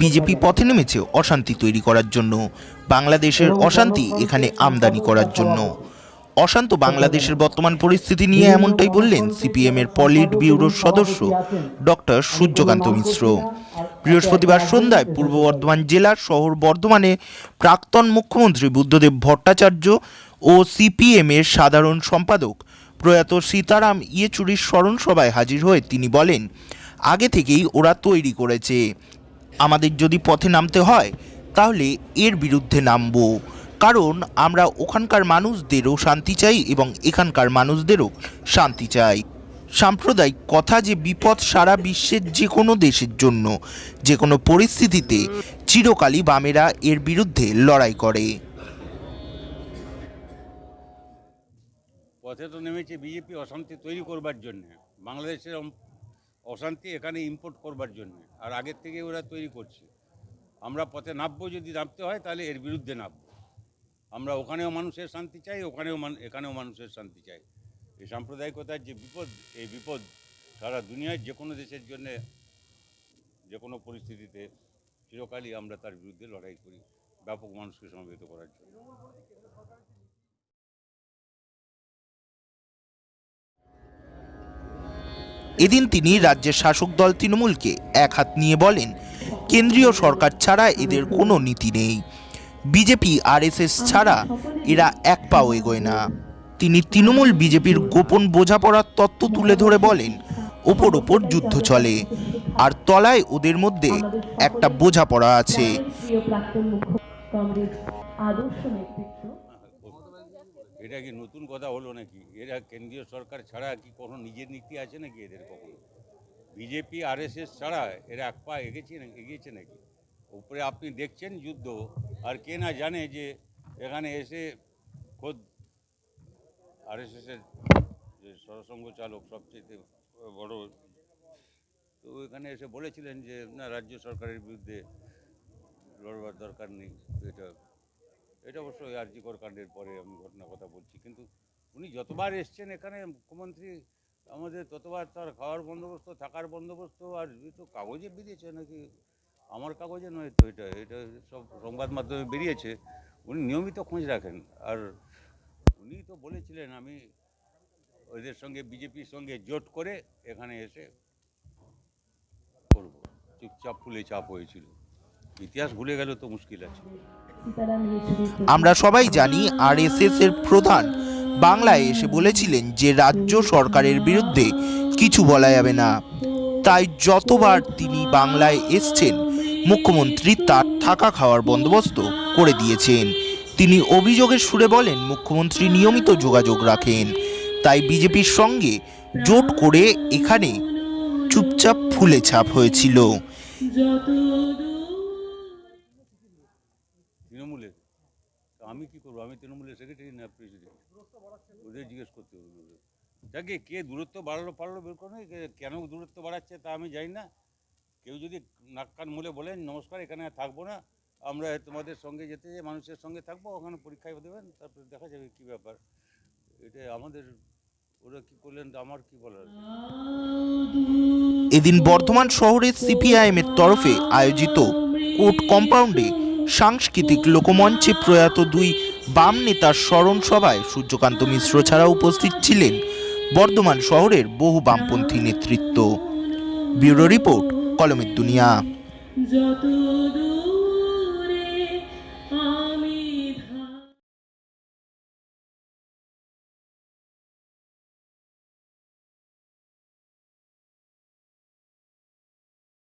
BJP পথে নেমেছে অশান্তি তৈরি করার জন্য। বাংলাদেশের অশান্তি এখানে আমদানি করার জন্য। অশান্ত বাংলাদেশের বর্তমান পরিস্থিতি নিয়ে এমনটাই বললেন সিপিএম এর পলিট ব্যুরোর সদস্য ডক্টর সূর্যকান্ত মিশ্র। বৃহস্পতিবার সন্ধ্যায় পূর্ব বর্ধমান জেলার শহর বর্ধমানে প্রাক্তন মুখ্যমন্ত্রী বুদ্ধদেব ভট্টাচার্য ও সিপিএম এর সাধারণ সম্পাদক প্রয়াত সীতারাম ইয়েচুরির স্মরণ সভায় হাজির হয়ে তিনি বলেন, আগে থেকেই ওরা তৈরি করেছে। আমাদের যদি পথে নামতে হয়, তাহলে এর বিরুদ্ধে নামবো। কারণ আমরা ওখানকার মানুষদেরও শান্তি চাই এবং এখানকার মানুষদেরও শান্তি চাই। সাম্প্রদায়িক কথা যে বিপদ সারা বিশ্বের যে কোনো দেশের জন্য যে কোনো পরিস্থিতিতে চিরকালই বামেরা এর বিরুদ্ধে লড়াই করে। পথে তো নেমেছে বিজেপি অশান্তি তৈরি করবার জন্য। বাংলাদেশের অশান্তি এখানে ইম্পোর্ট করবার জন্য, আর আগের থেকে ওরা তৈরি করছে। আমরা পথে নামবো, যদি নামতে হয়, তাহলে এর বিরুদ্ধে নামবো। আমরা ওখানেও মানুষের শান্তি চাই, ওখানেও এখানেও মানুষের শান্তি চাই। এই সাম্প্রদায়িকতার যে বিপদ, এই বিপদ সারা দুনিয়ার যে কোনো দেশের জন্যে যে কোনো পরিস্থিতিতে চিরকালই আমরা তার বিরুদ্ধে লড়াই করি, ব্যাপক মানুষকে সমবেত করার জন্য। এদিন তিনি রাজ্যের শাসক দল তৃণমূলকে এক হাত নিয়ে বলেন, কেন্দ্রীয় সরকার ছাড়া এদের কোনো নীতি নেই। বিজেপি, আরএসএস ছাড়া এরা এক পাও এগোয় না। তিনি তৃণমূল বিজেপির গোপন বোঝাপড়ার তত্ত্ব তুলে ধরে বলেন, ওপর ওপর যুদ্ধ চলে, আর তলায় ওদের মধ্যে একটা বোঝাপড়া আছে। এটা কি নতুন কথা হলো নাকি? এরা কেন্দ্রীয় সরকার ছাড়া কি কোনো নিজের নীতি আছে নাকি এদের কখনো? বিজেপি, আরএসএস ছাড়া এরা এক পা এগেছে এগিয়েছে নাকি? উপরে আপনি দেখছেন যুদ্ধ, আর কে না জানে যে এখানে এসে খোদ আরএসএসের যে সরসংঘ চালক সবচেয়ে বড়, তো এখানে এসে বলেছিলেন যে না, রাজ্য সরকারের বিরুদ্ধে লড়বার দরকার নেই এটা এটা অবশ্যই আরজিকর কাণ্ডের পরে আমি ঘটনার কথা বলছি। কিন্তু উনি যতবার এসছেন এখানে, মুখ্যমন্ত্রী আমাদের ততবার তার খাওয়ার বন্দোবস্ত, থাকার বন্দোবস্ত, আর তো কাগজে বেরিয়েছে নাকি? আমার কাগজে নয় তো, এটা এটা সব সংবাদ মাধ্যমে বেরিয়েছে। উনি নিয়মিত খোঁজ রাখেন। আর উনি তো বলেছিলেন, আমি ওদের সঙ্গে, বিজেপির সঙ্গে জোট করে এখানে এসে করব। চুপচাপ ফুলে চাপ হয়েছিল। ইতিহাস ভুলে গেল তো মুশকিল আছে। আমরা সবাই জানি আরএসএস এর প্রধান। বাংলায় এসে বলেছিলেন যে রাজ্য সরকারের বিরুদ্ধে কিছু বলা যাবে না। তাই যতবার তিনি বাংলায় এসছেন, মুখ্যমন্ত্রী তার থাকা খাওয়ার বন্দোবস্ত করে দিয়েছেন। তিনি অভিযোগের সুরে বলেন, মুখ্যমন্ত্রী নিয়মিত যোগাযোগ রাখেন। তাই বিজেপির সঙ্গে জোট করে এখানে চুপচাপ ফুলে ছাপ হয়েছিল। আমি কি করব? আমি তৃণমূলের সেক্রেটারি না প্রেসিডেন্ট ওদের জিজ্ঞেস করতে হবে। যাকে কে দূরত্ব বাড়ালো পারল বের করে কেন দূরত্ব বাড়াচ্ছে তা আমি জানি না। কেউ যদি নাক কান মুলে বলেন, নমস্কার, এখানে থাকব না। আমরা তোমাদের সঙ্গে যেতে যে মানুষের সঙ্গে থাকব, ওখানে পরীক্ষায় দেবেন, তারপরে দেখা যাবে কী ব্যাপার। এটা আমাদের, ওরা কি করলেন, আমার কি বলার এদিন বর্ধমান শহরের সিপিআইএম এর তরফে আয়োজিত কোর্ট কম্পাউন্ডে সাংস্কৃতিক লোকমঞ্চে প্রয়াত দুই বাম নেতার স্মরণ সভায় সূর্যকান্ত মিশ্র ছাড়া উপস্থিত ছিলেন বর্ধমান শহরের বহু বামপন্থী নেতৃত্ব। ব্যুরো রিপোর্ট, কলমের দুনিয়া।